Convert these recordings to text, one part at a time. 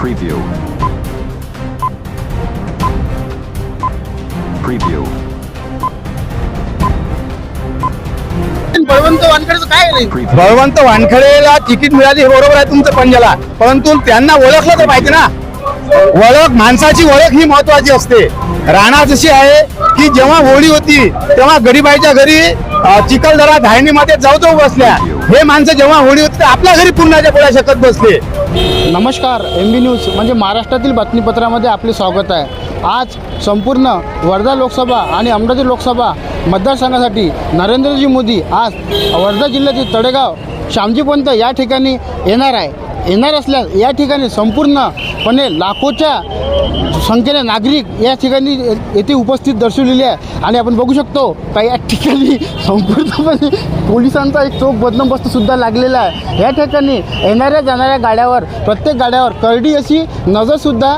Preview. Preview. Balwant वानखेडेचं काय Preview. Balwant वानखडेला ticket मिळाली हे बरोबर आहे तुमचं पंजाला. परंतु त्यांना ओळखलं तर पाहिजे ना. ओळख माणसाची ओळख ही महत्वाची असते. राणा जशी आहे की जेव्हा होळी होती तेव्हा गरीबाईच्या घरी अं, चिखलदरा धायनीमध्ये जाऊ जाऊ बसल्या. हे माणसं जेव्हा होळी होती तर आपल्या घरी पुरणाच्या पोळ्या शकत बसले. नमस्कार एम बी न्यूज म्हणजे महाराष्ट्रातील बातमीपत्रामध्ये आपले स्वागत आहे. आज संपूर्ण वर्धा लोकसभा आणि अमरावती लोकसभा मतदारसंघासाठी नरेंद्रजी मोदी आज वर्धा जिल्ह्यातील तळेगाव श्यामजीपंत या ठिकाणी येणार आहे. येणार असल्यास या ठिकाणी संपूर्णपणे लाखोच्या संख्येने नागरिक या ठिकाणी येथे उपस्थित दर्शवलेली आहे. आणि आपण बघू शकतो का या ठिकाणी संपूर्णपणे पोलिसांचा एक चोख बंदोबस्तसुद्धा लागलेला आहे. या ठिकाणी येणाऱ्या जाणाऱ्या गाड्यावर प्रत्येक गाड्यावर करडी अशी नजरसुद्धा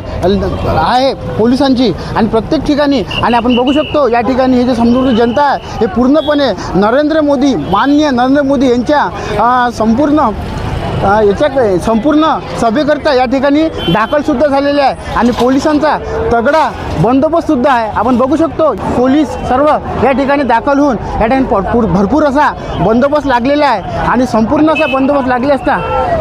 आहे पोलिसांची. आणि प्रत्येक ठिकाणी आणि आपण बघू शकतो या ठिकाणी हे जे समृद्ध जनता आहे हे पूर्णपणे नरेंद्र मोदी माननीय नरेंद्र मोदी यांच्या संपूर्ण याच्या संपूर्ण सभेकरता या ठिकाणी दाखलसुद्धा झालेले आहे. आणि पोलिसांचा तगडा बंदोबस्तसुद्धा आहे. आपण बघू शकतो पोलीस सर्व या ठिकाणी दाखल होऊन या ठिकाणी भरपूर असा बंदोबस्त लागलेला आहे. आणि संपूर्ण असा बंदोबस्त लागले असता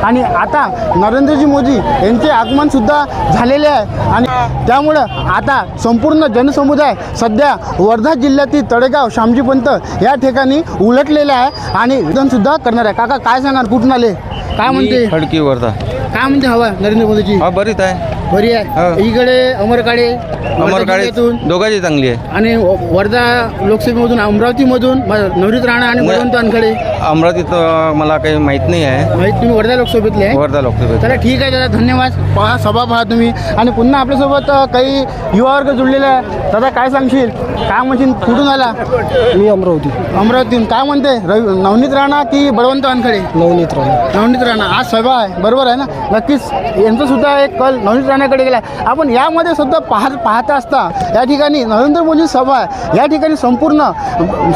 आणि आता नरेंद्रजी मोदी यांचे आगमनसुद्धा झालेले आहे. आणि त्यामुळं आता संपूर्ण जनसमुदाय सध्या वर्धा जिल्ह्यातील तळेगाव श्यामजीपंत या ठिकाणी उलटलेला आहे. आणि सुद्धा करणार आहे. काका काय सांगाल? कुठून आले? काय म्हणते? खडकी वर्धा काय म्हणते हवा नरेंद्र मोदीची हा बरीच आहे. बरी आहे. इकडे अमरकाळे अमर काळे जिल्ह्यातून दोघांची चांगली आहे. आणि वर्धा लोकसभेमधून अमरावतीमधून नवनीत राणा आणि नाही. बळवंत वानखडे अमरावतीत मला काही माहीत नाही आहे. माहीत तुम्ही वर्धा लोकसभेतले? आहे वर्धा लोकसभेत. चला ठीक आहे दादा धन्यवाद. पहा सभा पहा तुम्ही. आणि पुन्हा आपल्यासोबत काही युवा वर्ग जुळलेला आहे. दादा काय सांगशील? काय म्हणशील? कुठून आला? मी अमरावती. अमरावतीहून. काय म्हणते? रवी नवनीत राणा की बळवंत वानखडे? नवनीत राणे. नवनीत राणा. आज सभा आहे. बरोबर आहे ना? नक्कीच यांचं सुद्धा एक कल नवनीत राणाकडे गेला. आपण यामध्ये सुद्धा पाहत पाहता असता या ठिकाणी नरेंद्र मोदी सभा आहे. या ठिकाणी संपूर्ण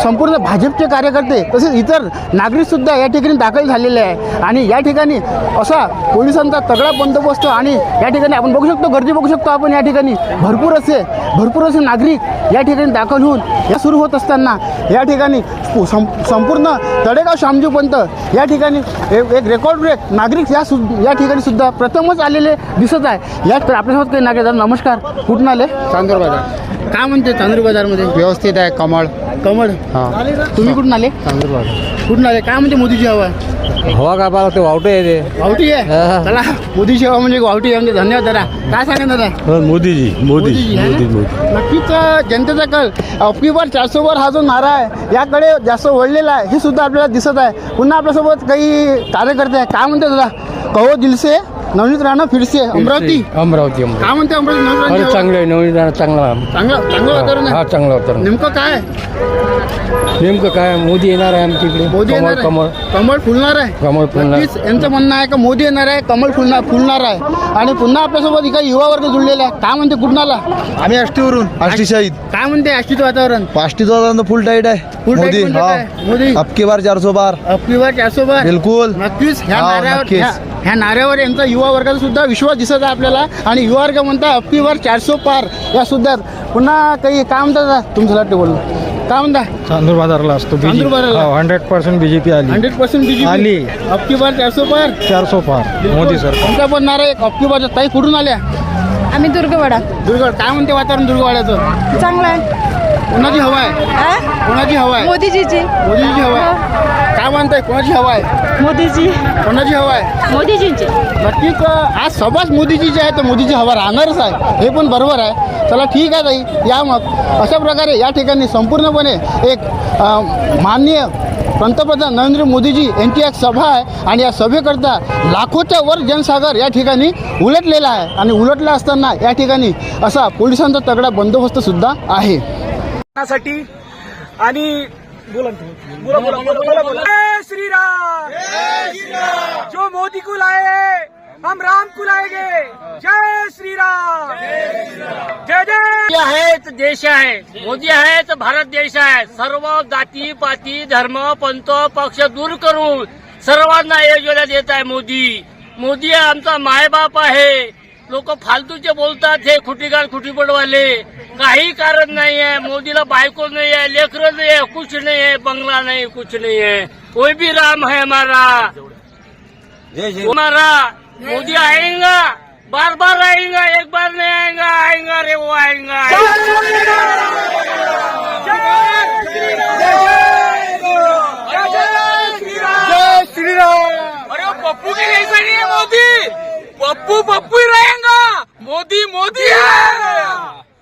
संपूर्ण भाजपचे कार्यकर्ते तसेच इतर नागरिक सुद्धा या ठिकाणी दाखल झालेले आहे. आणि या ठिकाणी असा पोलिसांचा तगडा बंदोबस्त आणि या ठिकाणी आपण बघू शकतो गर्दी बघू शकतो आपण या ठिकाणी. भरपूर असे भरपूर असे नागरिक या ठिकाणी दाखल होऊन या सुरू होत असताना या ठिकाणी सं- संपूर्ण तळेगाव श्यामजीपंत या ठिकाणी एक एक रेकॉर्ड ब्रेक नागरिक या सु या ठिकाणी सुद्धा प्रथमच आलेले दिसत आहे. या तर आपल्यासोबत काही नागरिक. नमस्कार. कुठून आले? चांदूर बाजार. काय म्हणते चांदूर बाजारमध्ये? व्यवस्थित आहे कमळ. कमळ. तुम्ही कुठून आले? चांदूर बाजार. कुठून आले? काय म्हणते मोदीची हवा? हवा काय पाहिला ते वावटे आहे ते. वावटी आहे? हा. चला मोदीची हवा म्हणजे वावटी आहे. म्हणजे धन्यवाद दादा. काय सांगा दादा? मोदीजी मोदीजी आहे ना? नक्कीच अ, जनतेचा कल. अबकी बार चारशे वर हा जो नारा आहे याकडे जास्त वळलेला आहे. हे सुद्धा आपल्याला दिसत आहे. पुन्हा आपल्यासोबत काही कार्यकर्ते आहे काय म्हणते दादा? कहो दिलसे. नवनीत राणा फिरसे अमरावती. अमरावती अमरावती. काय म्हणते अमरावती? नवनीत अरे हवा? चांगलं आहे नवीन राणा चांगला. चांगलं चांगलं वातावरण हा आहे चांगलं वातावरण. नेमकं काय नेमकं काय मोदी येणार आहे आमच्या इकडे. मोदी कमळ येणार कमळ आहे. कमळ. फुलणार आहे. कमळ फुलणार. नक्कीच यांचं म्हणणं आहे का मोदी येणार आहे कमळ फुलणार फुलणार आहे. आणि पुन्हा आपल्यासोबत काही युवा वर्ग जुळलेला आहे. काय म्हणते कुठून आला आम्ही आष्टीवरून आष्टी शाहीद. काय म्हणते आष्टीचं वातावरण? पाष्टीचा फुल टाईट आहे. फुल मोदी टाईट हा. आहे मोदी. अबकी बार चारसो बार. अबकी बार चारसो बार. बिलकुल. नक्कीच ह्या हा, नाऱ्यावर नक्कीच. ह्या- ह्या नाऱ्यावर यांचा युवा वर्गाचा सुद्धा विश्वास दिसत आहे आपल्याला. आणि युवा वर्ग म्हणता अप्पीवर चारसो पार. या सुद्धा पुन्हा काही काय म्हणतात तुमचं लाटे बोलून काय म्हणता? चांदूर बाजारला असतो चांदूर बाजारला. हंड्रेड पर्सेंट बीजेपी आली. हंड्रेड पर्सेंट बीजेपी आली. अप्पी बार चारसो पार? चारसो पार. मोदी सर तुमचा पण नारा एक. अप्पी बार ताई कुठून आल्या? आम्ही दुर्गवाडा. दुर्गड काय म्हणते वातावरण दुर्गवाड्याचं? चांगला आहे. कोणाची हवा आहे? आ? कोणाची हवा आहे? मोदीजीची. मोदीची हवा आहे. काय म्हणताय? कोणाची हवा आहे? मोदीजी. कोणाची हवा आहे? मोदीजींची. नक्कीच अ, आज सभाच मोदीची जी आहे तर मोदीची हवा राहणारच आहे. हे पण बरोबर आहे. चला ठीक आहे ताई. या मग. अशा प्रकारे या ठिकाणी संपूर्णपणे एक अ, माननीय पंतप्रधान नरेंद्र मोदीजी यांची एक सभा आहे आणि या सभेकरता लाखोच्या वर जनसागर या ठिकाणी उलटलेला आहे. आणि उलटला असताना या ठिकाणी असा पोलिसांचा तगडा बंदोबस्त सुद्धा आहे. साठी. आणि बोला. बोला बोला बोला बोला श्री राम जो मोदी को लाए हम राम को लाएंगे जय श्री राम जय जय. आहे तर देश आहे. मोदी आहे तर भारत देश आहे. सर्व जाती पाती धर्म पंथ पक्ष दूर करून सर्वांना योजना देत आहे मोदी. मोदी आमचा मायबाप आहे. लोक फालतूचे बोलतात हे खुटीगाड खुटीपडवाले काही कारण नाही है मोदीला बायको नहीं है लेकर नहीं है कुछ नहीं है बंगला नहीं कुछ नहीं है कोई भी राम है हमारा. हमारा मोदी आएगा बार बार आएगा एक बार नहीं आएगा आएगा रे वो आएगा, आएगा। जय श्रीराम अरे वो पप्पू के नहीं है मोदी। पप्पू पप्पू ही रहेगा। मोदी मोदी है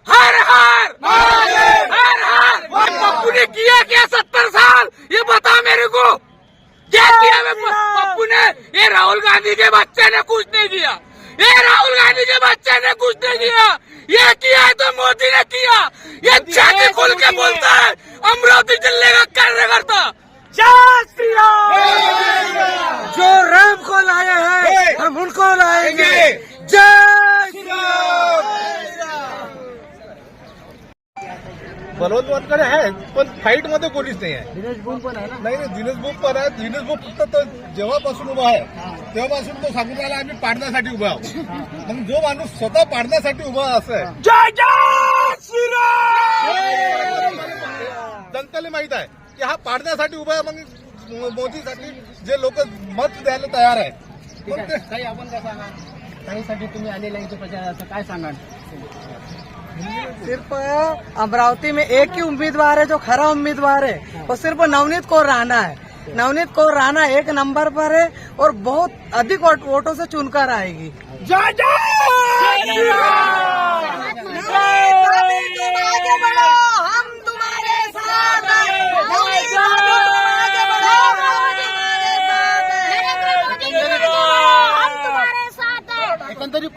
हर हर हर हर। पप्पू ने किया क्या सत्तर साल? ये बता मेरे को। क्या किया पप्पू ने? ये राहुल गांधी के बच्चे ने कुछ नहीं किया। ये राहुल गांधी के बच्चे ने कुछ नहीं किया। ये किया है तो मोदी ने किया। ये छाती खोल के बोलता है अमरावती ज़िले का कार्यकर्ता। जो राम को लाए बलवंत वानकडे आहे पण फाईटमध्ये कोणीच नाही आहे. दिनेश बुम पण आहे ना? नाही नाही दिनेश बुक पण आहे. दिनेश बुक फक्त तो जेव्हापासून उभा आहे तेव्हापासून तो सांगून राहिला आम्ही पाडण्यासाठी उभा आहोत. मग जो माणूस स्वतः पाडण्यासाठी उभा असं आहे जय जय श्री राम! जनतेला माहीत आहे की हा पाडण्यासाठी उभा आहे मग मोदीसाठी जे लोक मत द्यायला तयार आहे ठीक आहे. काही आपण काय सांगा काहीसाठी तुम्ही आलेला इथे प्रचाराचं काय सांगाल? सिर्फ़ अमरावती में एक ही उम्मीदवार है जो खरा उम्मीदवार है। और सिर्फ़ नवनीत कौर राणा है। नवनीत कौर राणा एक नंबर पर है और बहुत अधिक वोट- से चुनकर आएगी। जय जय!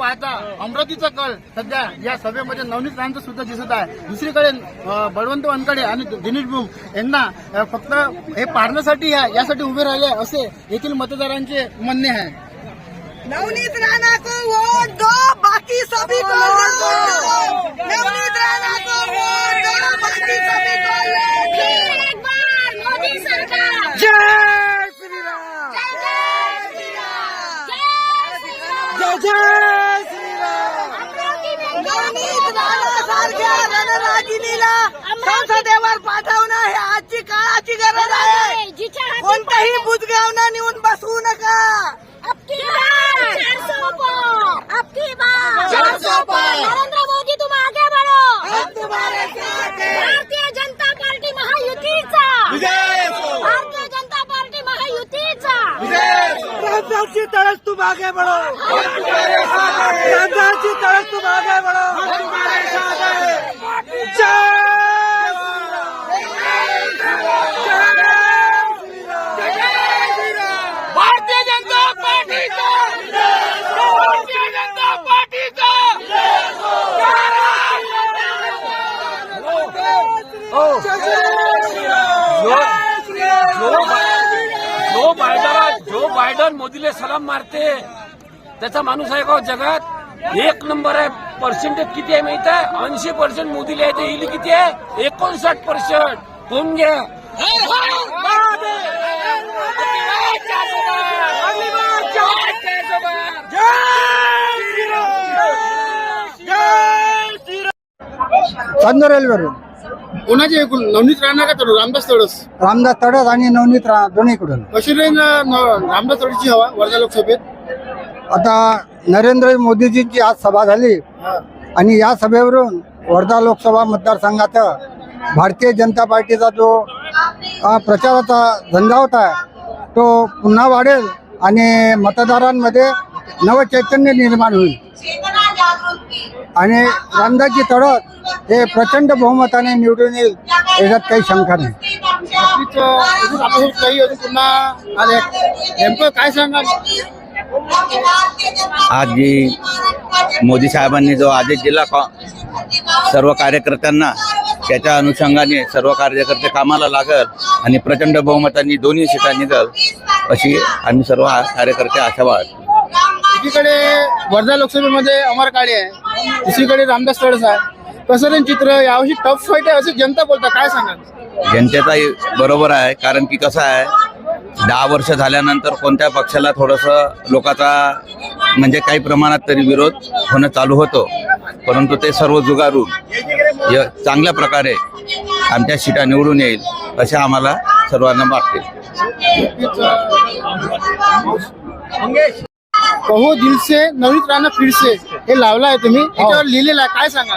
पाहता अमरावतीचा कल सध्या या सभेमध्ये नवनीत राणांचं सुद्धा दिसत आहे. दुसरीकडे बळवंत वानकडे आणि दिनेश बुम यांना फक्त हे पाडण्यासाठी या- यासाठी उभे राहिले असे येथील मतदारांचे म्हणणे आहे. नवनीत राणा को वोट दो बाकी सभी को नवनीत राणा को वोट दो बाकी सभी को जय श्री राम। जय जय श्रीराम नवनीत रणरागिणीला संसदेवर पाठवणं हे आजची काळाची गरज आहे. कोणताही बुजगावना नेऊन बसवू नका. नरेंद्र मोदी तुम आगे बढ़ो. भारतीय जनता पार्टी महायुतीचा. भारतीय जनता पार्टी महायुतीचा. रामदास की तरफ तुम आगे बढ़ो. रामदास की तरफ तुम आगे बढ़ो. जय भारतीय जनता पार्टीचा भारतीय जनता पार्टीचा हो। जो बायडन मोदीले सलाम मारते त्याचा माणूस आहे का हो जगात? एक नंबर आहे. पर्सेंटेज किती आहे माहीत आहे? ऐंशी पर्सेंट मोदीला आहे ते. येईल किती आहे? एकोणसाठ पर्सेंट कोण घ्या. चांदूर रेल्वेवरून. कोणाचे एकूण? नवनीत राणा का तर रामदास तडस? रामदास तडस आणि नवनीत रा दोन्हीकडून. कशी राहील न- रामदास तडसची हवा वर्धा लोकसभेत? आता नरेंद्र मोदीजींची आज सभा झाली. आणि या सभेवरून वर्धा लोकसभा मतदारसंघात भारतीय जनता पार्टीचा जो प्रचाराचा धंदा होता तो पुन्हा वाढेल आणि मतदारांमध्ये नवचैतन्य निर्माण होईल. आणि रामदासजी तडस हे प्रचंड बहुमताने निवडून येईल याच्यात काही शंका नाही. काही पुन्हा आले. नेमकं काय सांगाल? आज जी मोदी साहेबांनी जो आदेश दिला का- सर्व कार्यकर्त्यांना त्याच्या अनुषंगाने सर्व कार्यकर्ते कामाला लागल आणि प्रचंड बहुमतांनी दोन्ही सीटा निघल अशी आम्ही सर्व कार्यकर्ते आशावाद. एकीकडे वर्धा लोकसभेमध्ये अमर काळे आहे दुसरीकडे रामदास तडस आहे. कसं चित्र यावर्षी टफ फाईट आहे असं जनता बोलता काय सांगाल? जनतेचाही बरोबर आहे कारण की कसं आहे दहा वर्ष झाल्यानंतर कोणत्या पक्षाला थोडंसं लोकांचा म्हणजे काही प्रमाणात तरी विरोध होणं चालू होतो. परंतु ते सर्व जुगारून य- चांगल्या प्रकारे आमच्या सीटा निवडून येईल असे आम्हाला सर्वांना वाटते. कहो दिल से नवनीत राणा फिर से. हे लावलं आहे तुम्ही याच्यावर लिहिलेलं आहे काय सांगा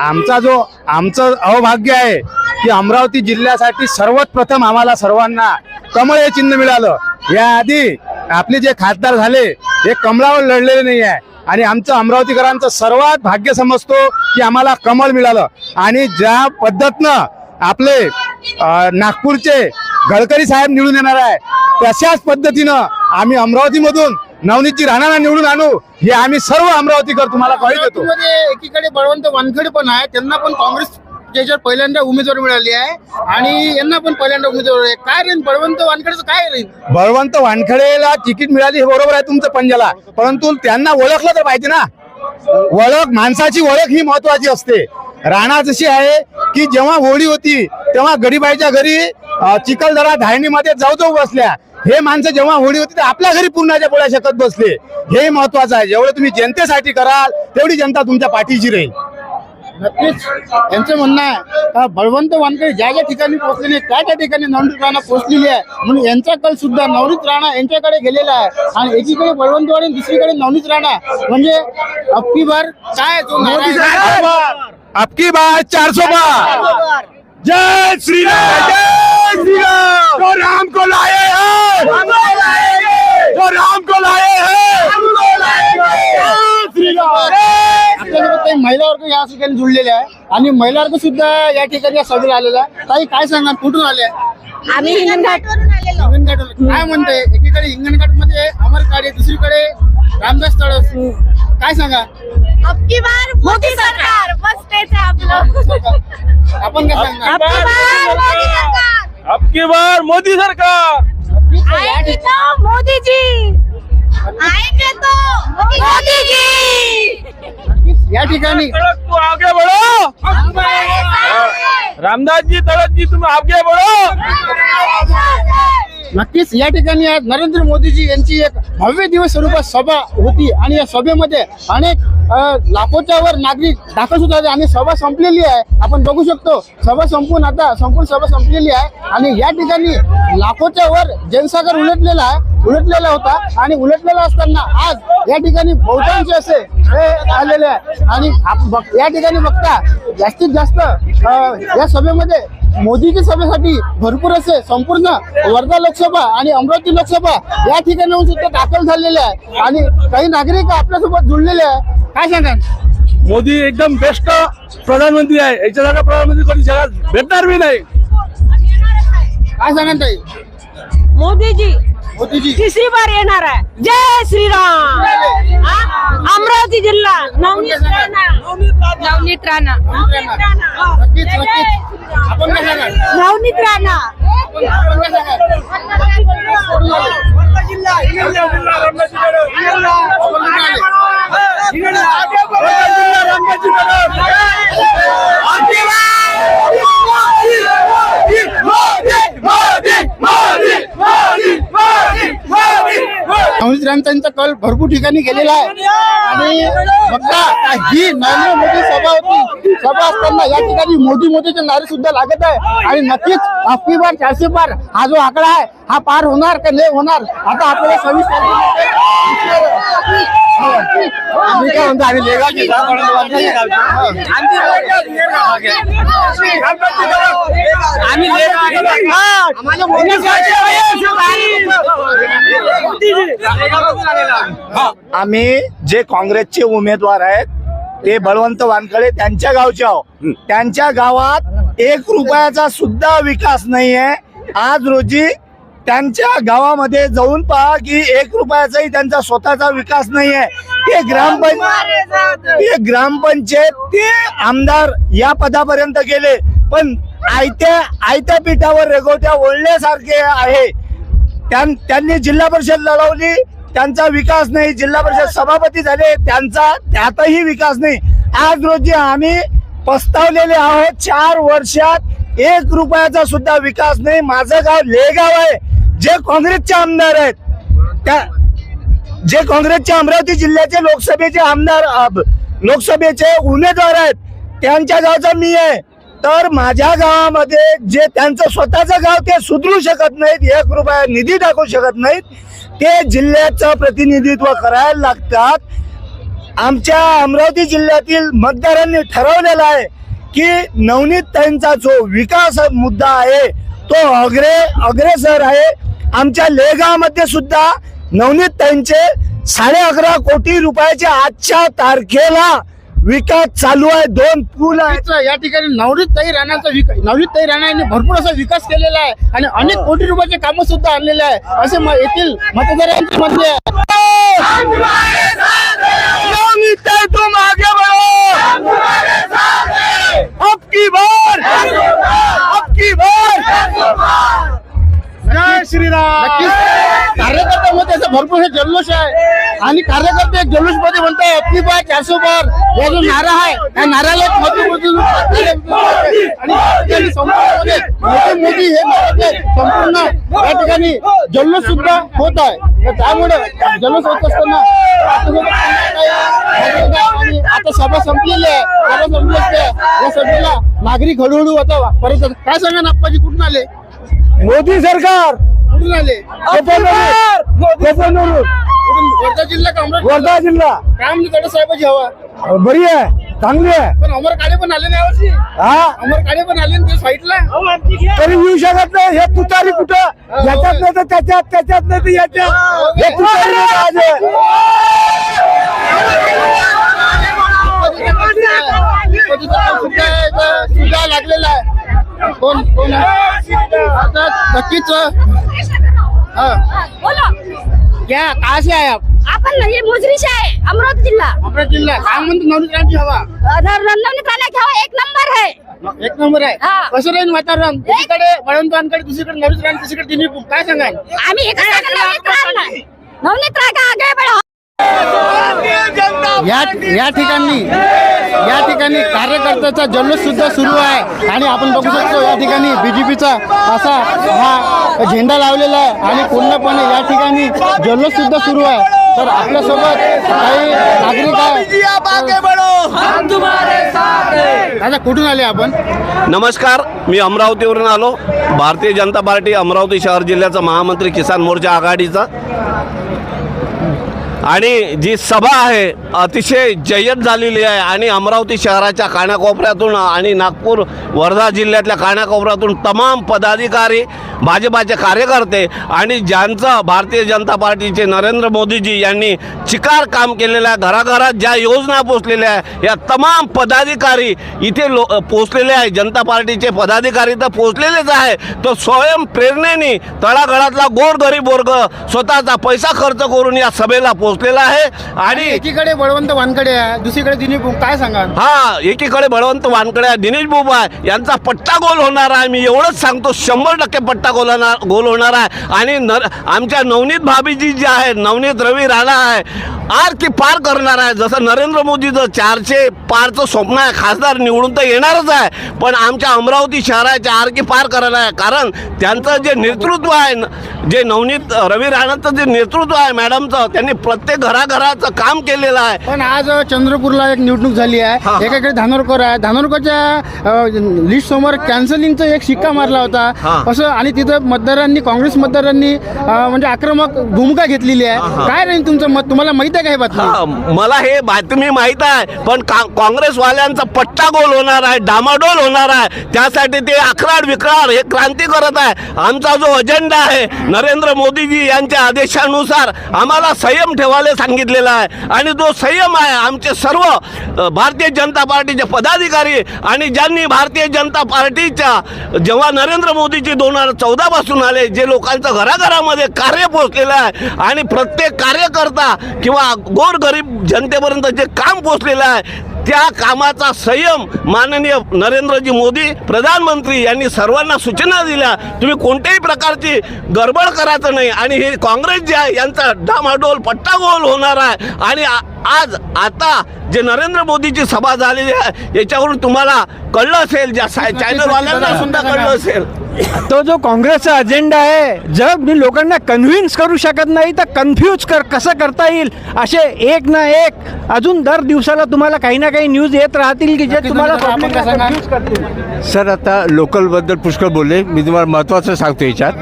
आमचा जो आमचं अहोभाग्य आहे की अमरावती जिल्ह्यासाठी सर्वात प्रथम आम्हाला सर्वांना कमळ हे चिन्ह मिळालं. याआधी आपले जे खासदार झाले हे कमळावर लढलेले नाही आहे. आणि आमचं अमरावतीकरांचं सर्वात भाग्य समजतो की आम्हाला कमळ मिळालं. आणि ज्या पद्धतनं आपले नागपूरचे गडकरी साहेब निवडून येणार आहे तशाच पद्धतीनं आम्ही अमरावतीमधून नवनीतजी राणाला निवडून आणू हे आम्ही सर्व अमरावतीकर तुम्हाला कळत देतो. एकीकडे बळवंत वानखेडे पण आहे त्यांना पण काँग्रेस त्याच्यावर पहिल्यांदा उमेदवार मिळाली आहे आणि यांना पण पहिल्यांदा उमेदवार आहे. काय राहील बळवंत वानखेडेचं काय राहील बळवंत वानखडेला तिकीट मिळाली हे बरोबर आहे तुमचं पंजाला. परंतु त्यांना ओळखलं तर पाहिजे ना. ओळख माणसाची ओळख ही महत्वाची असते. राणा जशी आहे की जेव्हा होळी होती तेव्हा गरीबाईच्या घरी चिखलदरा धायणीमध्ये जाऊ जाऊ बसल्या. हे माणसं जेव्हा होळी होती ते आपल्या घरी पूर्णाच्या पोळ्या शकत बसले. हे महत्वाचं आहे. जेवढं तुम्ही जनतेसाठी कराल तेवढी जनता तुमच्या पाठीशी राहील. नक्कीच. यांचं म्हणणं आहे का बळवंत ज्या ज्या ठिकाणी पोहोचलेले त्या त्या ठिकाणी नवनीत राणा पोहोचलेली आहे. म्हणून यांचा कल सुद्धा नवनीत राणा यांच्याकडे गेलेला आहे. आणि एकीकडे बळवंत वाडी आणि दुसरीकडे नवनीत राणा. म्हणजे अबकी बार काय जो नारा आहे, आपकी बात चार सौ बार. जय श्री राम जय को लाए हैं। जो राम को लाए हैं। जय आपल्यासोबत काही महिला वर्ग या ठिकाणी जुळलेले आहे. आणि महिला वर्ग सुद्धा या ठिकाणी या सभेला आलेला आहे. ताई काय सांगा कुठून आले? आम्ही हिंगणघाटवरून आलेलो. हिंगणघाट काय म्हणते एकीकडे हिंगणघाटमध्ये अमर काळे दुसरीकडे रामदास तळस. काय सांगा? अबकी बार मोदी सरकार. बस तेच आहे आपलं. आपण काय सांगा अबकी बार मोदी सरकार. अबकी बार मोदी सरकार. आएंगे तो मोदी जी। आएंगे तो मोदी जी! या ठिकाणी तू आगे बढ़ो हमारे साथ रामदास जी तड़क जी तुम आगे बढ़ो. नक्कीच या ठिकाणी आज नरेंद्र मोदीजी यांची एक भव्य दिवस स्वरूपात सभा होती आणि या सभेमध्ये अनेक लाखोच्यावर नागरिक दाखल सुद्धा आणि सभा संपलेली आहे. आपण बघू शकतो सभा संपून आता संपूर्ण सभा संपलेली आहे. आणि या ठिकाणी लाखोच्या वर जनसागर उलटलेला आहे उलटलेला होता. आणि उलटलेला असताना आज या ठिकाणी बहुतांश असे हे आलेले आहे. आणि आप- बघ- या ठिकाणी बघता जास्तीत जास्त या सभेमध्ये मोदीची सभेसाठी भरपूर असे संपूर्ण वर्धा लोकसभा आणि अमरावती लोकसभा या ठिकाणाहून सुद्धा दाखल झालेले आहे. आणि काही नागरिक आपल्यासोबत जुळलेले आहे. काय सांगाल? मोदी एकदम बेस्ट प्रधानमंत्री आहे. याच्यासारखा प्रधानमंत्री कधी जगात भेटणार बी नाही. काय सांगाल ताई? मोदी जी मोदीजी तिसरी बार येणार आहे. जय श्रीराम? अमरावती जिल्हा. नवनीत राणा. नवनीत राणा. नवनीत राणा नक्कीच आपण काय सांगाल नवनीत राणा आपण आपण काय सांगाल आपण कुठून आले? नवनीत राणचांचा कल भरपूर ठिकाणी गेलेला आहे. आणि बघता ही नरेंद्र मोदी सभा होती. सभा असताना या ठिकाणी मोठी मोठीचे नारे सुद्धा लागत आहे. आणि नक्कीच अफी पार चारशे पार हा जो आकडा आहे हा पार होणार का नाही होणार आता आपल्याला सव्वीस तारखेला आम्ही काय म्हणतो आम्ही गावचे. आम्ही आम्ही जे. काँग्रेसचे उमेदवार आहेत ते बळवंत वानखडे त्यांच्या गावचे आहो. त्यांच्या गावात एक रुपयाचा सुद्धा विकास नाहीये. आज रोजी त्यांच्या गावामध्ये जाऊन पहा की एक रुपयाचाही त्यांचा स्वतःचा विकास नाहीये. ते ग्रामपंचायत ते ग्रामपंचायत ते आमदार या पदापर्यंत गेले. पण आयत्या आयत्या पीठावर रेगोट्या ओढल्यासारखे आहे. त्यां- त्यांनी जिल्हा परिषद लढवली. त्यांचा विकास नाही. जिल्हा परिषद सभापती झाले. त्यांचा त्यातही विकास नाही. आज रोजी आम्ही पस्तावलेले आहोत. चार वर्षात एक रुपयाचा सुद्धा विकास नाही. माझं गाव लेगाव आहे. जे काँग्रेसचे आमदार आहेत त्या जे काँग्रेसचे अमरावती जिल्ह्याचे लोकसभेचे आमदार लोकसभेचे उमेदवार आहेत त्यांच्या गावचा मी आहे. तर माझ्या गावामध्ये जे त्यांचं स्वतःचं गाव ते सुधरू शकत नाहीत एक रुपया निधी टाकू शकत नाहीत. ते जिल्ह्याचं प्रतिनिधित्व करायला लागतात. आमच्या अमरावती जिल्ह्यातील मतदारांनी ठरवलेला आहे की नवनीत त्यांचा जो विकास मुद्दा आहे तो अग्रे अग्रेसर आहे. आमच्या लेगावमध्ये सुद्धा नवनीत ताईंचे साडे अकरा कोटी रुपयाचे आजच्या तारखेला विकास चालू आहे. दोन पूल नक्कीच या ठिकाणी नवनीत ताई राणाचा विकास नवनीत ताई राणा यांनी भरपूर असा विकास केलेला आहे आणि अनेक कोटी रुपयाचे कामं सुद्धा आणलेले आहे. असे म- येथील मतदारांचे म्हणणे आहे तुम आगे बढ़ो अब की बार. अब की बार. जय श्रीराम! नक्कीच. कार्यकर्त्यांमध्ये असं भरपूर हे जल्लोष आहे. आणि कार्यकर्ते जल्लोषमध्ये म्हणतात अपनी बार चारशे बार या जो नारा आहे या नाराला एक मोदी मोठी आणि या मोदी मोदी हे म्हणतात संपूर्ण या ठिकाणी जल्लोष सुद्धा होत आहे. त्यामुळे जल्लोष होत असताना आणि आता सभा संपलेली आहे. सभा संपली असते या सभेला नागरिक हळूहळू आता परत काय सांगा नाप्पाजी कुठून आले? मोदी सरकार! कुठून आले? कोपरनूर कुठून? वर्धा जिल्हा काँग्रेस वर्धा जिल्हा. साहेबाची हवा? बरी आहे. चांगली आहे. पण अमर काळे पण आले नाही यावर्षी? हा? अमर काळे पण आले ना ते साईडला तरी येऊ शकत नाही. हे तुतारी कुठं? याच्यात नाही तर त्याच्यात त्याच्यात नाही तर याच्यात. हे. तुतारी नाही आज. सुद्धा लागलेला आहे. कोण कोण नक्कीच हा. बोलो. क्या कहा से आए आप आपण हे मुजरी से आहे अमरावती जिल्हा. आपला जिल्हा. काय म्हणतो नवनीत हवा? अधर घ्यावा एक नंबर आहे. एक नंबर आहे. हा. कसं राहील वातावरण दुसरीकडे वळवंतवानकडे दुसरीकडे नवनीत राणी दुसरीकडे दिलीप काय सांगाल? आम्ही एकच नवनीत नवनीत राणा आगे बढ़ो. या या ठिकाणी या ठिकाणी कार्यकर्त्याचा जल्लोष सुद्धा सुरू आहे. आणि आपण बघू शकतो या ठिकाणी बीजेपीचा असा हा झेंडा लावलेला आहे. आणि पूर्णपणे या ठिकाणी जल्लोष सुद्धा सुरू आहे. तर आपल्यासोबत काही नागरिक आहे. दादा कुठून आले आपण? नमस्कार मी अमरावतीवरून आलो. भारतीय जनता पार्टी अमरावती शहर जिल्ह्याचा महामंत्री किसान मोर्चा आघाडीचा. आणि जी सभा आहे अतिशय जय्यत झालेली आहे. आणि अमरावती शहराच्या कानाकोपऱ्यातून आणि नागपूर वर्धा जिल्ह्यातल्या कानाकोपऱ्यातून तमाम पदाधिकारी भाजपाचे कार्यकर्ते आणि ज्यांचं भारतीय जनता पार्टीचे नरेंद्र मोदीजी यांनी चिकार काम केलेलं आहे घराघरात ज्या योजना पोचलेल्या आहे या तमाम पदाधिकारी इथे लो पोचलेले आहे. जनता पार्टीचे पदाधिकारी तर पोचलेलेच आहे. तो स्वयं प्रेरणेने तळागळातला गोरगरीब वर्ग स्वतःचा पैसा खर्च करून या सभेला पोच पोचलेला आहे आणि एकीकडे बळवंत वानकडे आहे दुसरीकडे दिलीप काय सांगाल? हा एकीकडे बळवंत वानकडे आहे दिनेश बुबा आहे. यांचा पट्टा गोल होणार आहे मी एवढंच सांगतो शंभर टक्के पट्टा गोल होणार गोल होणार आहे. आणि नर आमच्या नवनीत भाभीजी जे आहे नवनीत रवी राणा आहे आर की पार करणार आहे. जसं नरेंद्र मोदीचं चारशे पारचं स्वप्न आहे खासदार निवडून तर येणारच आहे पण आमच्या अमरावती शहराच्या आर की पार करणार आहे. कारण त्यांचं जे नेतृत्व आहे न- जे नवनीत रवी राणाचं जे नेतृत्व आहे मॅडमचं त्यांनी प्रत्येक घराघराचं काम केलेलं आहे. पण आज चंद्रपूरला एक निवडणूक झाली आहे. एकाकडे धानोरकर आहे. धानोरकरच्या लिस्ट समोर कॅन्सलिंगचा एक शिक्का मारला होता. असं आणि तिथं मतदारांनी काँग्रेस मतदारांनी म्हणजे आक्रमक भूमिका घेतलेली आहे. काय राहील तुमचं मत? तुम्हाला माहीत आहे का हे बातमी? हा मला हे बातमी माहीत आहे. पण काँग्रेसवाल्यांचा पट्टा गोल होणार आहे डामाडोल होणार आहे. त्यासाठी ते अकराड विकराड हे क्रांती करत आहे. आमचा जो अजेंडा आहे नरेंद्र मोदीजी यांच्या आदेशानुसार आम्हाला संयम ठेवायला सांगितलेला आहे. आणि जो संयम आहे आमचे सर्व भारतीय जनता पार्टीचे पदाधिकारी आणि ज्यांनी भारतीय जनता पार्टीच्या जेव्हा नरेंद्र मोदीजी दोन हजार चौदापासून आले जे लोकांचं घराघरामध्ये कार्य पोचलेलं आहे आणि प्रत्येक कार्यकर्ता किंवा गोरगरीब जनतेपर्यंत जे काम पोचलेलं आहे त्या कामाचा संयम माननीय नरेंद्रजी मोदी प्रधानमंत्री यांनी सर्वांना सूचना दिल्या. तुम्ही कोणत्याही प्रकारची गडबड करायचं नाही. आणि हे काँग्रेस जे आहे यांचा डामाडोल पट्टागोल होणार आहे. आणि आज आता जे नरेंद्र मोदीची सभा झालेली आहे याच्यावरून तुम्हाला कळलं असेल ज्या चॅनलवाल्यांना सुद्धा कळलं असेल. तो जो काँग्रेसचा अजेंडा आहे जर मी लोकांना कन्व्हिन्स करू शकत नाही तर कन्फ्यूज कर कसं करता येईल? असे एक ना एक अजून दर दिवसाला तुम्हाला काही ना काही न्यूज येत राहतील की जे तुम्हाला सर आता लोकलबद्दल पुष्कळ बोलले. मी तुम्हाला महत्त्वाचं सांगतो याच्यात.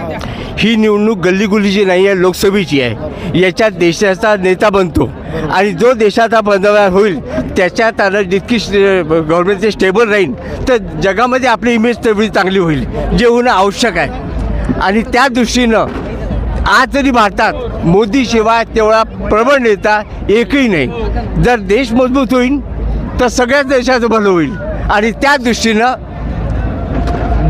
ही निवडणूक गल्लीगुलीची नाही आहे लोकसभेची आहे. याच्यात देशाचा नेता बनतो. आणि जो देशाचा पंतप्रधान होईल त्याच्यात आता जितकी गव्हर्नमेंटचे स्टेबल राहील तर जगामध्ये आपली इमेज तेवढी चांगली होईल जे होणं आवश्यक आहे. आणि त्या दृष्टीनं आज तरी भारतात मोदीशिवाय तेवढा प्रबळ नेता एकही नाही. जर देश मजबूत होईल तर सगळ्याच देशाचं भलं होईल. आणि त्या दृष्टीनं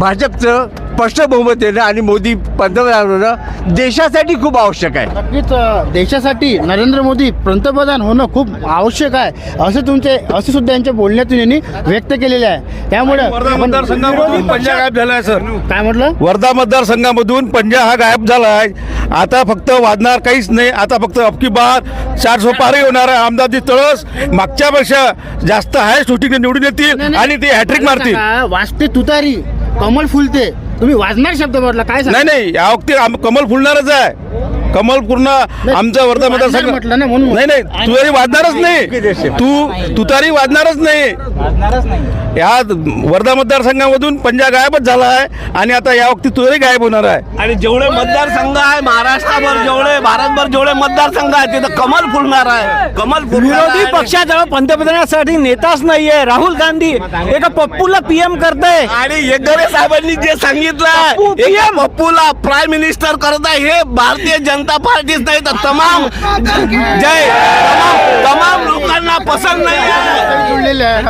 भाजपचं स्पष्ट बहुमत येणं आणि मोदी पंतप्रधान होणं देशासाठी खूप आवश्यक आहे. नक्कीच देशासाठी नरेंद्र मोदी पंतप्रधान होणं खूप आवश्यक आहे असे तुमचे असे सुद्धा यांच्या बोलण्यातून यांनी व्यक्त केलेले आहे. त्यामुळे मतदारसंघामधून पंजा गायब झाला आहे सर. काय म्हटलं? वर्धा मतदारसंघामधून पंजा हा गायब झाला आहे आता फक्त वाजणार काहीच नाही आता फक्त अबकी बार चार सो पारही होणार आहे. आमदारजी तळस मागच्या पेक्षा जास्त आहे शूटिंग निवडून येतील आणि ते हॅट्रिक मारतील. वाजते तुतारी कमल फुलते तुम्ही वाजणार शब्द म्हटला काय सांगा? नाही नाही या वक्ती कमल फुलणारच आहे कमल पूर्ण आमचा वर्धा मतदारसंघ नाही नाही तुतारी वाजणारच नाही. तू तुतारी वाजणारच नाही. या वर्धा मतदारसंघामधून पंजा गायबच झाला आहे आणि आता या वक्ती तुतारी गायब होणार आहे. आणि जेवढे मतदारसंघ आहे महाराष्ट्राभर जेवढे भारतभर जेवढे मतदारसंघ आहेत तिथं कमल फुलणार आहे. कमल फुलणार विरोधी आहे. पक्षाजवळ पंतप्रधानासाठी नेताच नाहीये. राहुल गांधी एका पप्पूला पीएम करताय. आणि एकगरे साहेबांनी जे सांगितलं पप्पूला प्राईम मिनिस्टर करत आहे हे भारतीय जनता पार्टीच नाही तर तमाम जय. तमाम- तमाम लोकांना पसंत नाही आहे.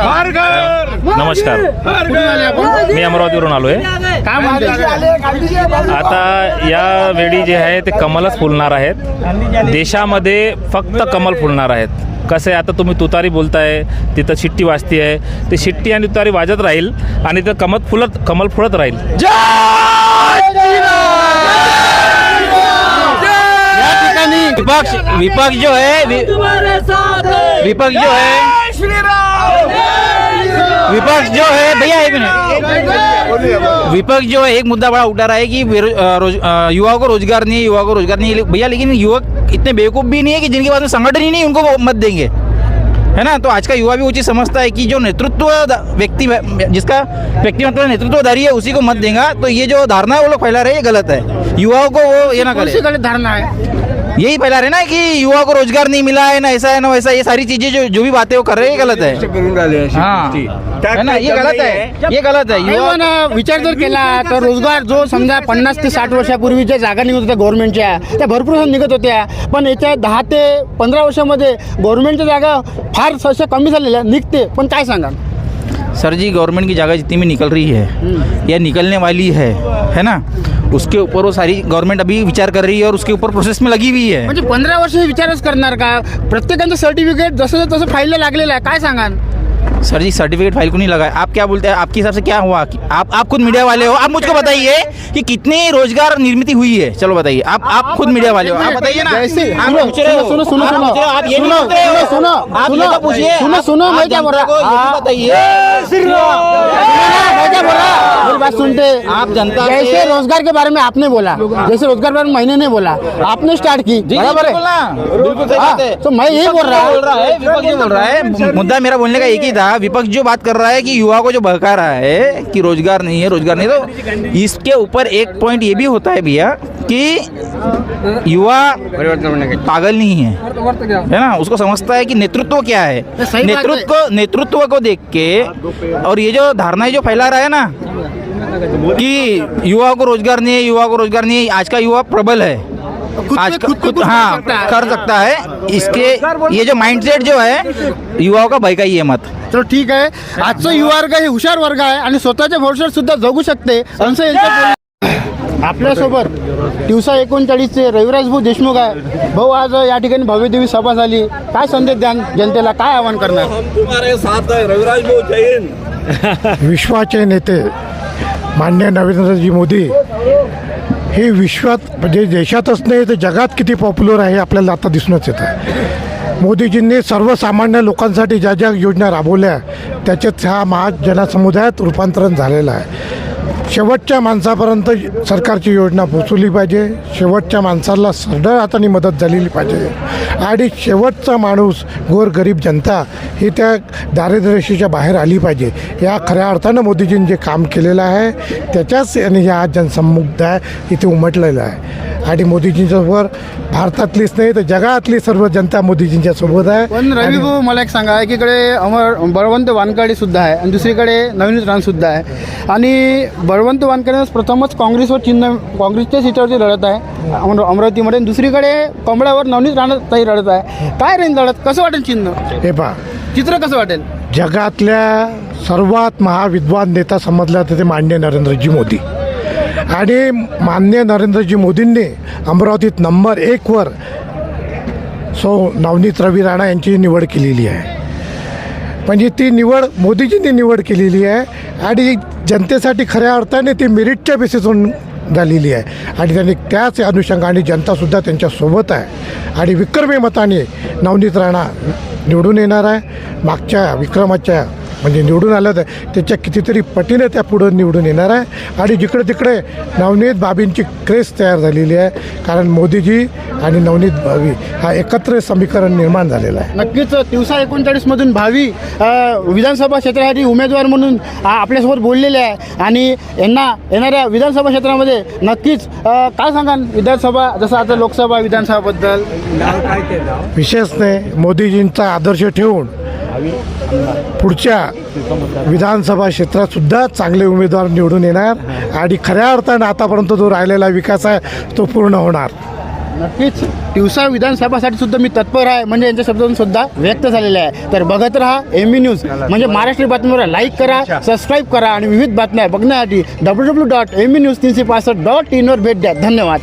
नमस्कार. मी अमरावतीवरून आलो आहे काय म्हणते आता या वेळी जे आहे ते कमलच फुलणार आहेत. देशामध्ये फक्त कमल फुलणार आहेत. कसं आहे आता तुम्ही तुतारी बोलताय तिथं शिट्टी वाजती आहे. ते शिट्टी आणि तुतारी वाजत राहील आणि ते कमल फुलत कमल फुलत राहील. विपक्ष विपक्ष जो है विपक्ष जो है विपक्ष जो है भैया एक मिनट। विपक्ष जो है एक मुद्दा बड़ा उठा रहा है कि युवाओं को रोज़गार नहीं है युवाओं को रोज़गार नहीं है भैया लेकिन युवक इतने बेवकूफ़ भी नहीं है कि जिनके पास में संगठन ही नहीं उनको मत देंगे। है ना? तो आज का युवा भी वो चीज़ समझता है कि जो नेतृत्व व्यक्ति जिसका व्यक्तिमत्व नेतृत्वधारी है उसी को मत देगा। तो ये जो धारणा है वो लोग फैला रहे ये गलत है। युवाओं को वो ये ना करें। गलत धारणा है? यही फैला रहे ना कि युवा को रोजगार नहीं मिला है ना ऐसा है ना वैसा ये सारी चीजें जो जो भी बातें वो कर रहे हैं गलत है। हाँ है। ना? ये गलत है। ये गलत है। काही युवा पण विचार जर केला तर रोजगार जो समजा पन्नास ते साठ वर्षापूर्वी ज्या जागा निघत होत्या गव्हर्नमेंटच्या त्या भरपूर निघत होत्या. पण येत्या दहा ते पंधरा वर्षामध्ये गव्हर्नमेंटच्या जागा फार अशा कमी झालेल्या निघते. पण काय सांगा सर जी गवर्नमेंट की जगह जितनी भी निकल रही है. या निकलने वाली है. है ना? उसके ऊपर वो सारी गवर्नमेंट अभी विचार कर रही है और उसके ऊपर प्रोसेस में लगी हुई है। म्हणजे पंधरा वर्ष हे विचारच करणार का? प्रत्येकाचं सर्टिफिकेट जसं तसं फाईलला लागलेलं आहे काय सांगा सर जी सर्टिफिकेट फ़ाइल को नहीं लगा है। आप क्या बोलते हैं? आपके हिसाब से क्या हुआ? कि आप आप खुद मीडिया वाले हो। आप मुझको बताइए कि कितनी रोज़गार निर्मित हुई है? चलो बताइए। आप आप खुद मीडिया वाले हो। आप बताइए ना। आप सुनो। सुनो सुनो आप सुनो। ये सुनो सुनो आप ये सुनो तो पूछिए। सुनो सुनो मैं क्या बोल रहा? बताइए। मैं क्या बोल रहा मेरी बात सुनते आप जनता जैसे रोज़गार के बारे में आपने बोला जैसे रोज़गार के बारे में मैंने नहीं बोला आपने स्टार्ट की। बराबर है? हाँ। तो मैं यही बोल रहा है। मुद्दा मेरा बोलने का एक ही था विपक्ष जो बात कर रहा है कि युवा को जो बहका रहा है कि रोज़गार नहीं है रोज़गार नहीं तो इसके ऊपर एक पॉइंट ये भी होता है भैया कि युवा पागल नहीं है। है ना? उसको समझता है कि नेतृत्व क्या है। है। नेतृत्व नेतृत्व को देख के और ये जो धारणाएँ जो फैला रहा है ना कि युवा को रोज़गार नहीं है युवा को रोज़गार नहीं है आज का युवा प्रबल है। आज खुद हाँ सकता है। कर सकता है। इसके ये जो माइंडसेट जो है युवाओं का भय का ही है मत। तर ठीक आहे आजचं युवा वर्ग हे हुशार वर्ग आहे आणि स्वतःच्या भरोश्यावर सुद्धा जगू शकते असं यांचं बोलणं आपल्यासोबत दिवसा एकोणचाळीसचे रविराज भाऊ देशमुख आहे. भाऊ आज या ठिकाणी भव्यदेवी सभा झाली. काय संदेश द्याल जनतेला? काय आवाहन करणार? विश्वाचे नेते मान्य नरेंद्रजी मोदी हे विश्वात म्हणजे देशातच नाही तर जगात किती पॉप्युलर आहे आपल्याला आता दिसूनच येतं मोदीजींनी सर्वसामान्य लोकांसाठी ज्या ज्या योजना राबवल्या त्याच्यात ह्या महाजनसमुदायात रूपांतरण झालेलं आहे. शेवटच्या माणसापर्यंत सरकारची योजना पोचवली पाहिजे. शेवटच्या माणसाला सरळ हाताने मदत झालेली पाहिजे. आणि शेवटचा माणूस गोरगरीब जनता ही त्या दारिद्र्यरेषेच्या बाहेर आली पाहिजे. या खऱ्या अर्थानं मोदीजींनी जे काम केलेलं आहे त्याच्याच याने या जनसमुदाय इथे उमटलेला आहे. आणि मोदीजींच्यावर भारतातलीच नाही तर जगातली सर्व जनता मोदीजींच्या सोबत आहे. पण रवी भाऊ मला एक सांगा एकीकडे अमर बळवंत वानकडे सुद्धा आहे आणि दुसरीकडे नवीन रान सुद्धा आहे. आणि बळवंत वानकडे प्रथमच काँग्रेसवर चिन्ह काँग्रेसच्या सीटावरची लढत आहे अमर अमरावतीमध्ये. दुसरीकडे कमळावर नवनीत राणाताई लढत आहे. काय रेंज लढत? कसं वाटेल चिन्ह? हे पहा. चित्र कसं वाटेल? जगातल्या सर्वात महाविद्वान नेता समजला तर ते मान्य नरेंद्रजी मोदी. आणि मान्य नरेंद्रजी मोदींनी अमरावतीत नंबर एकवर सो नवनीत रवी राणा यांची निवड केलेली आहे. म्हणजे ती निवड मोदीजींनी निवड केलेली आहे आणि जनतेसाठी खऱ्या अर्थाने ती मेरिटच्या बेसिसवरून झालेली आहे. आणि त्यांनी त्याच अनुषंगाने जनतासुद्धा त्यांच्यासोबत आहे. आणि विक्रमी मताने नवनीत राणा निवडून येणार आहे. मागच्या विक्रमाच्या म्हणजे निवडून आलं तर त्याच्या कितीतरी पटीने त्या पुढं निवडून येणार आहे. आणि जिकडे तिकडे नवनीत बाबींची क्रेज तयार झालेली आहे. कारण मोदीजी आणि नवनीत बाबी हा एकत्र समीकरण निर्माण झालेलं आहे. नक्कीच दिवसा एकोणचाळीसमधून भावी विधानसभा क्षेत्रासाठी उमेदवार म्हणून आपल्यासोबत बोललेले आहे. आणि यांना येणाऱ्या विधानसभा क्षेत्रामध्ये नक्कीच काय सांगाल विधानसभा जसं आता लोकसभा विधानसभाबद्दल विशेष नाही मोदीजींचा आदर्श ठेवून पुढच्या विधानसभा क्षेत्रात सुद्धा चांगले उमेदवार निवडून येणार आणि खऱ्या अर्थानं आतापर्यंत जो राहिलेला विकास आहे तो पूर्ण होणार. नक्कीच. दिवसा विधानसभासाठी सुद्धा मी तत्पर आहे म्हणजे यांच्या शब्दातून सुद्धा व्यक्त झालेले आहे. तर बघत राहा एम बी न्यूज. म्हणजे महाराष्ट्र बातमीवर लाईक करा सबस्क्राईब करा आणि विविध बातम्या बघण्यासाठी W W dot M B news तीनशे पासष्ट डॉट इनवर भेट द्या. धन्यवाद.